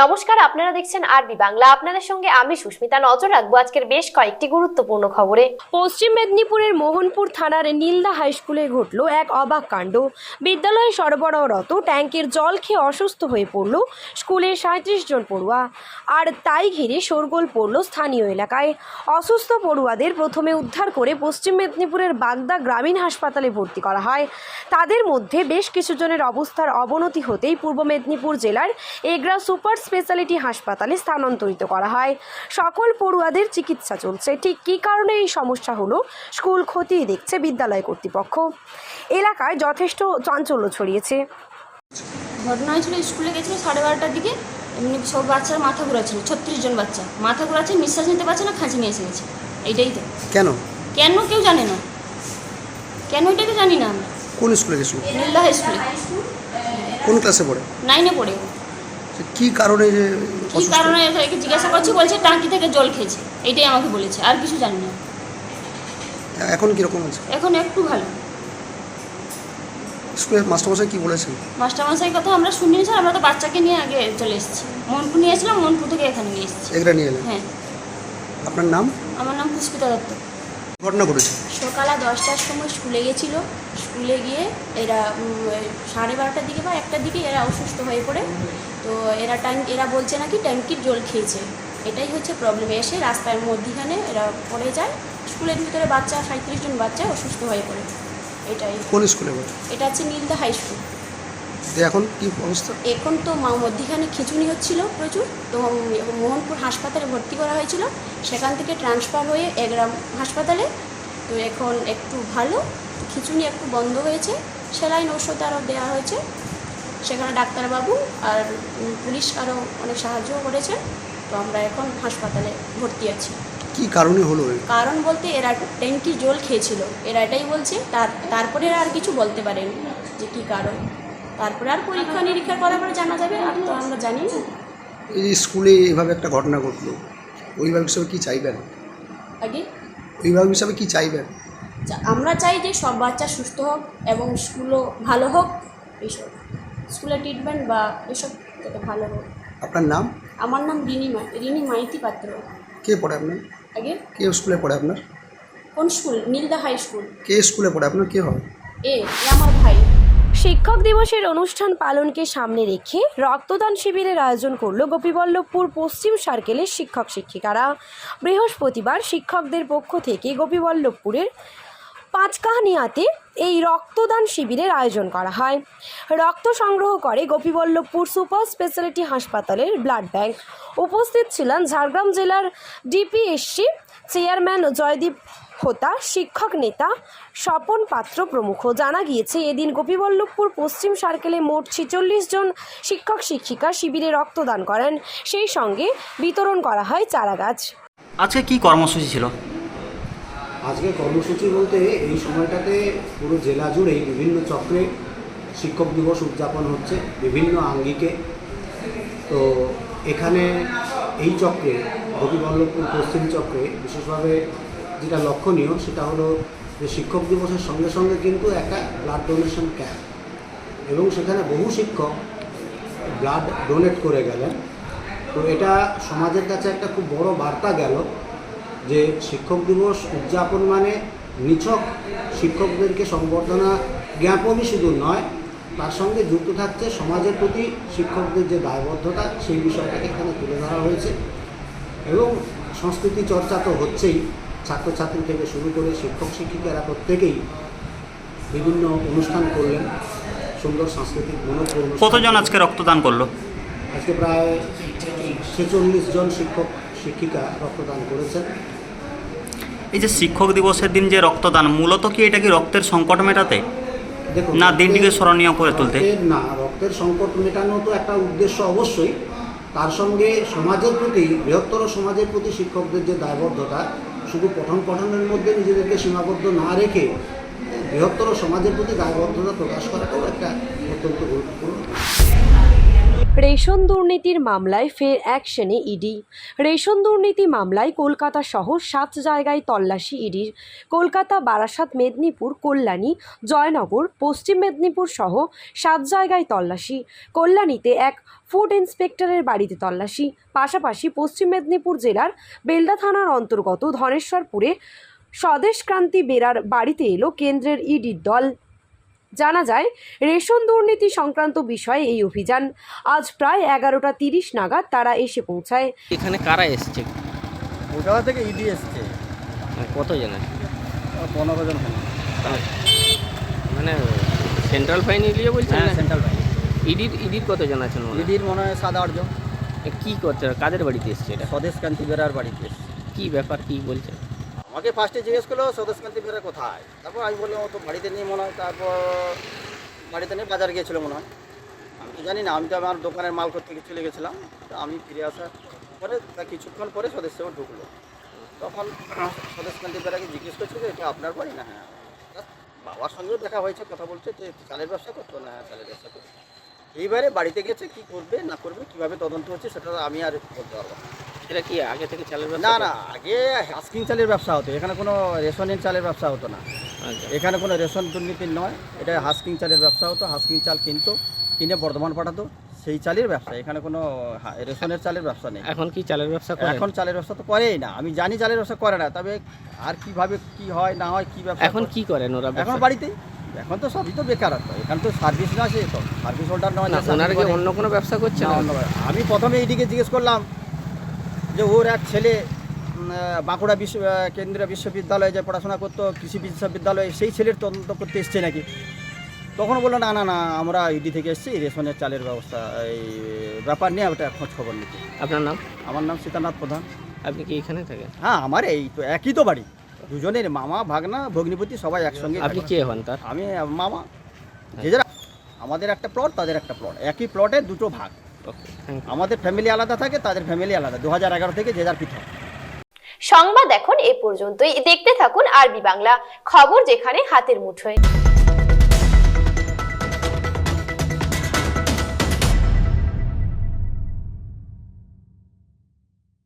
নমস্কার, আপনারা দেখছেন আরবি বাংলা। আপনাদের সঙ্গে আমি সুস্মিতা। নজর রাখব আজকের বেশ কয়েকটি গুরুত্বপূর্ণ খবরে। পশ্চিম মেদিনীপুরের মোহনপুর থানার নীলদা হাই স্কুলে ঘটল এক অবাক কাণ্ড। বিদ্যালয়ে সরবরাহরত ট্যাঙ্কের জল খেয়ে অসুস্থ হয়ে পড়ল স্কুলের সাঁত্রিশ জন পড়ুয়া। আর তাই ঘিরে শোরগোল পড়ল স্থানীয় এলাকায়। অসুস্থ পড়ুয়াদের প্রথমে উদ্ধার করে পশ্চিম মেদিনীপুরের বাগদা গ্রামীণ হাসপাতালে ভর্তি করা হয়। তাদের মধ্যে বেশ কিছু জনের অবস্থার অবনতি হতেই পূর্ব মেদিনীপুর জেলার এগরা সুপার স্পেশালিটি হাসপাতালে স্থানান্তরিত করা হয়। সকল পড়ুয়াদের চিকিৎসা চলছে। ঠিক কী কারণে এই সমস্যা হলো? স্কুল খতিয়ে দেখছে বিদ্যালয় কর্তৃপক্ষ। এলাকায় যথেষ্ট চাঞ্চল্য ছড়িয়েছে। ঘটনা হয়েছিল স্কুলে গেছিল সাড়ে বারোটার দিকে। এমনি সব বাচ্চার মাথা ঘোরাচ্ছিল ছত্রিশ জন বাচ্চা। মাথা ঘোরাচ্ছে নিঃশ্বাস নিতে পারছে না খাঁচি নিয়ে এসে গেছে। এইটাই তো। কেন? কেন কেউ জানে না। কেন এটাই তো জানি না আমরা। কোন স্কুলে গেছিল? হাই স্কুলে। কোন ক্লাসে পড়ে? নাইনে পড়ে। কি কারণে কী? কারণে জিজ্ঞাসা করছি? বলছে টাঙ্কি থেকে জল খেয়েছে। এইটাই আমাকে বলেছে আর কিছু জানি না। এখন কীরকম আছে? এখন একটু ভালো। স্কুলের মাস্টারমশাই কি বলেছেন? মাস্টারমশাই কথা আমরা শুনিনি স্যার আমরা তো বাচ্চাকে নিয়ে আগে চলে এসেছি। মনপুর নিয়ে এসেছিলাম মনপুর থেকে এখানে নিয়ে এসেছি। এগুলা নিয়ে এলেন? হ্যাঁ। আপনার নাম? আমার নাম পুষ্পিতা দত্ত। ঘটনা ঘটেছে। সকালে দশটার সময় স্কুলে গেছিল স্কুলে গিয়ে এরা সাড়ে বারোটার দিকে বা একটার দিকে এরা অসুস্থ হয়ে পড়ে। তো এরা ট্যাঙ্ক এরা বলছে নাকি ট্যাঙ্কির জল খেয়েছে। এটাই হচ্ছে প্রবলেম এসে রাস্তার মধ্যিখানে এরা পড়ে যায়। স্কুলের ভিতরে বাচ্চা সাঁত্রিশ জন বাচ্চা অসুস্থ হয়ে পড়ে। এটাই। কোন স্কুলে এটা হচ্ছে নীলদা হাই স্কুল। এখন কি অবস্থা? এখন তো মা- মধ্যিখানে খিঁচুনি হচ্ছিল প্রচুর। তো মোহনপুর হাসপাতালে ভর্তি করা হয়েছিল। সেখান থেকে ট্রান্সফার হয়ে এগ্রাম হাসপাতালে। তো এখন একটু ভালো খিঁচুনি একটু বন্ধ হয়েছে। সেলাইন ওষুধ আরও দেওয়া হয়েছে। সেখানে ডাক্তারবাবু আর পুলিশ আরও অনেক সাহায্যও করেছে। তো আমরা এখন হাসপাতালে ভর্তি আছি। কি কারণে হলো কারণ বলতে এরা ট্যাঙ্কি জল খেয়েছিল। এরা এটাই বলছে তার তারপরে আর কিছু বলতে পারেনি যে কী কারণ। তারপরে আর পরীক্ষা নিরীক্ষা করার পরে জানা যাবে আর তো আমরা জানি না। এই স্কুলে এইভাবে একটা ঘটনা ঘটলো অভিভাবক হিসাবে কি চাইবেন? আগে? অভিভাবক হিসাবে কি চাইবেন? আমরা চাই যে সব বাচ্চা সুস্থ হোক এবং স্কুলও ভালো হোক এইসব স্কুলের ট্রিটমেন্ট বা এসব যাতে ভালো হোক। আপনার নাম? আমার নাম রিনি মা রিনি মাইতি পাত্র। কে পড়ে আপনার? আগে? কে স্কুলে পড়ে আপনার? কোন স্কুল? Nilda high school. কে স্কুলে পড়ে আপনার? কে হয়? এ এ আমার ভাই। শিক্ষক দিবসের অনুষ্ঠান পালনকে সামনে রেখে রক্তদান শিবিরের আয়োজন করল গোপীবল্লভপুর পশ্চিম সার্কেলের শিক্ষক শিক্ষিকারা বৃহস্পতিবার শিক্ষকদের পক্ষ থেকে গোপীবল্লভপুরের পাঁচকাহানিয়াতে এই রক্তদান শিবিরের আয়োজন করা হয়। রক্ত সংগ্রহ করে গোপীবল্লভপুর সুপার স্পেশালিটি হাসপাতালের ব্লাড ব্যাংক। উপস্থিত ছিলেন ঝাড়গ্রাম জেলার ডিপিএসসি চেয়ারম্যান জয়দীপ হোতা, শিক্ষক নেতা স্বপন পাত্র প্রমুখ। জানা গিয়েছে, এদিন গোপীবল্লভপুর পশ্চিম সার্কেলে মোট ছেচল্লিশ জন শিক্ষক শিক্ষিকা শিবিরে রক্তদান করেন। সেই সঙ্গে বিতরণ করা হয় চারাগাছ। আজকে কি কর্মসূচি ছিল? আজকে কর্মসূচি বলতে এই সময়টাতে পুরো জেলা জুড়েই বিভিন্ন চক্রে শিক্ষক দিবস উদযাপন হচ্ছে, বিভিন্ন আঙ্গিকে। তো এখানে এই চক্রে, গোপীবল্লভপুর পশ্চিম চক্রে, বিশেষভাবে যেটা লক্ষণীয়, সেটা হলো যে শিক্ষক দিবসের সঙ্গে সঙ্গে কিন্তু একটা ব্লাড ডোনেশন ক্যাম্প এবং সেখানে বহু শিক্ষক ব্লাড ডোনেট করে গেলেন। তো এটা সমাজের কাছে একটা খুব বড় বার্তা গেল। যে শিক্ষক দিবস উদযাপন মানে নিছক শিক্ষকদেরকে সংবর্ধনা জ্ঞাপনই শুধু নয় তার সঙ্গে যুক্ত থাকছে সমাজের প্রতি শিক্ষকদের যে দায়বদ্ধতা সেই বিষয়টাকে এখানে তুলে ধরা হয়েছে। এবং সংস্কৃতি চর্চা তো হচ্ছেই ছাত্রছাত্রী থেকে শুরু করে শিক্ষক শিক্ষিকারা প্রত্যেকেই বিভিন্ন অনুষ্ঠান করলেন। সুন্দর সাংস্কৃতিক মনোজ্ঞ কতজন আজকে রক্তদান করল? আজকে প্রায় ছেচল্লিশ জন শিক্ষক শিক্ষিকা রক্তদান করেছেন। এই যে শিক্ষক দিবসের দিন যে রক্তদান মূলত কি এটা কি রক্তের সংকট মেটাতে? দেখুন না দিনটিকে স্মরণীয় করে তুলতে? না রক্তের সংকট মেটানো তো একটা উদ্দেশ্য অবশ্যই। তার সঙ্গে সমাজের প্রতি বৃহত্তর সমাজের প্রতি শিক্ষকদের যে দায়বদ্ধতা শুধু পঠন পঠনের মধ্যে নিজেদেরকে সীমাবদ্ধ না রেখে বৃহত্তর সমাজের প্রতি দায়বদ্ধতা প্রকাশ করাটাও একটা অত্যন্ত গুরুত্বপূর্ণ। রেশন দুর্নীতির মামলায় ফের অ্যাকশনে ইডি। রেশন দুর্নীতি মামলায় কলকাতা সহ সাত জায়গায় তল্লাশি ইডির। কলকাতা, বারাসাত, মেদিনীপুর, কল্যাণী, জয়নগর, পশ্চিম মেদিনীপুর সহ সাত জায়গায় তল্লাশি। কল্যাণীতে এক ফুড ইন্সপেক্টরের বাড়িতে তল্লাশি। পাশাপাশি পশ্চিম মেদিনীপুর জেলার বেলদা থানার অন্তর্গত ধনেশ্বরপুরে স্বদেশক্রান্তি বেরার বাড়িতে এলো কেন্দ্রের ইডির দল। জানা যায় রেশন দুর্নীতি সংক্রান্ত বিষয়ে এই অভিযান। আজ প্রায় এগারোটা তিরিশ নাগাদ তারা এসে পৌঁছায়। এখানে কারা এসছে? কলকাতা থেকে ইডি এসছে। মানে কতজন আছে? পনেরো জন মানে সেন্ট্রাল ফাইনালিয়ে বলছেন হ্যাঁ না সেন্ট্রাল ব্যাংক ইডির ইডির কতজন আছেন মনে হয়? ইডির মনে হয় সাত আটজন কি করছে কাদের বাড়িতে এসছে এটা? স্বদেশ কান্তি বেরার বাড়িতে এসছে। কি ব্যাপার কি বলছে আমাকে ফার্স্টে জিজ্ঞেস করল স্বদেশ কান্তি বেরা কোথায়? তারপর আমি বললাম, ও তো বাড়িতে নিয়ে মনে হয়। তারপর বাড়িতে নিয়ে বাজার গিয়েছিল মনে হয়। আমি তো জানি না, আমি তো আমার দোকানের মাল করতে গিয়ে চলে গেছিলাম। তো আমি ফিরে আসার পরে, তা কিছুক্ষণ পরে স্বদেশ সেবা ঢুকলো। তখন স্বদেশ কান্তি বেরাকে জিজ্ঞেস করছে যে, এটা আপনার বাড়ি? না হ্যাঁ বাবার সঙ্গেও দেখা হয়েছে, কথা বলছে যে চালের ব্যবসা করতো? না হ্যাঁ চালের ব্যবসা করতো। এইবারে বাড়িতে গেছে, কি করবে, না করবে, কীভাবে তদন্ত হচ্ছে, সেটা আমি আর বলতে পারব না। এটা কি আগে থেকে চালের ব্যবসা না না আগে হাস্কিং চালের ব্যবসা হতো। এখানে কোনো রেশনের চালের ব্যবসা হতো না। আচ্ছা। এখানে কোনো রেশন দুর্নীতি নয়। এটা হাস্কিং চালের ব্যবসা হতো। হাস্কিং চাল কিনতো কিনে বর্ধমান পাঠাতো। সেই চালের ব্যবসা। এখানে কোনো রেশনের চালের ব্যবসা নেই। এখন কি চালের ব্যবসা এখন চালের ব্যবসা তো করেই না। আমি জানি চালের ব্যবসা করে না তবে আর কীভাবে কি হয় না হয় কি ব্যবসা এখন কি করেন ওরা এখন? বাড়িতেই। এখন তো সবই তো বেকারত্ব এখানে তো সার্ভিস না সে তো। সার্ভিস হোল্ডার নয় না। অন্য কোনো ব্যবসা করছে না অন্য আমি প্রথমে এইদিকে জিজ্ঞেস করলাম যে ওর এক ছেলে বাঁকুড়া বিশ্ব কেন্দ্রীয় বিশ্ববিদ্যালয়ে যে পড়াশোনা করতো কৃষি বিশ্ববিদ্যালয়ে সেই ছেলের তদন্ত করতে এসছে নাকি? তখন বলল না না না আমরা ইডি থেকে এসেছি রেশনের চালের ব্যবস্থা এই ব্যাপার নিয়ে ওটা খোঁজ খবর নিতে। আপনার নাম? আমার নাম সীতানাথ প্রধান। আপনি কি এখানে থাকেন? হ্যাঁ আমার এই তো একই তো বাড়ি। দুজনের মামা ভাগনা ভগ্নিপতি সবাই একসঙ্গে আপনি কে হন তার? আমি মামা। যে যারা আমাদের একটা প্লট তাদের একটা প্লট একই প্লটে দুটো ভাগ। আমাদের ফ্যামিলি আলাদা থাকে তাদের ফ্যামিলি আলাদা। দু হাজার এগারো থেকে যে যার পৃথক। সংবাদ এখন এ পর্যন্তই। দেখতে থাকুন আরবি বাংলা। খবর যেখানে হাতের মুঠোয়।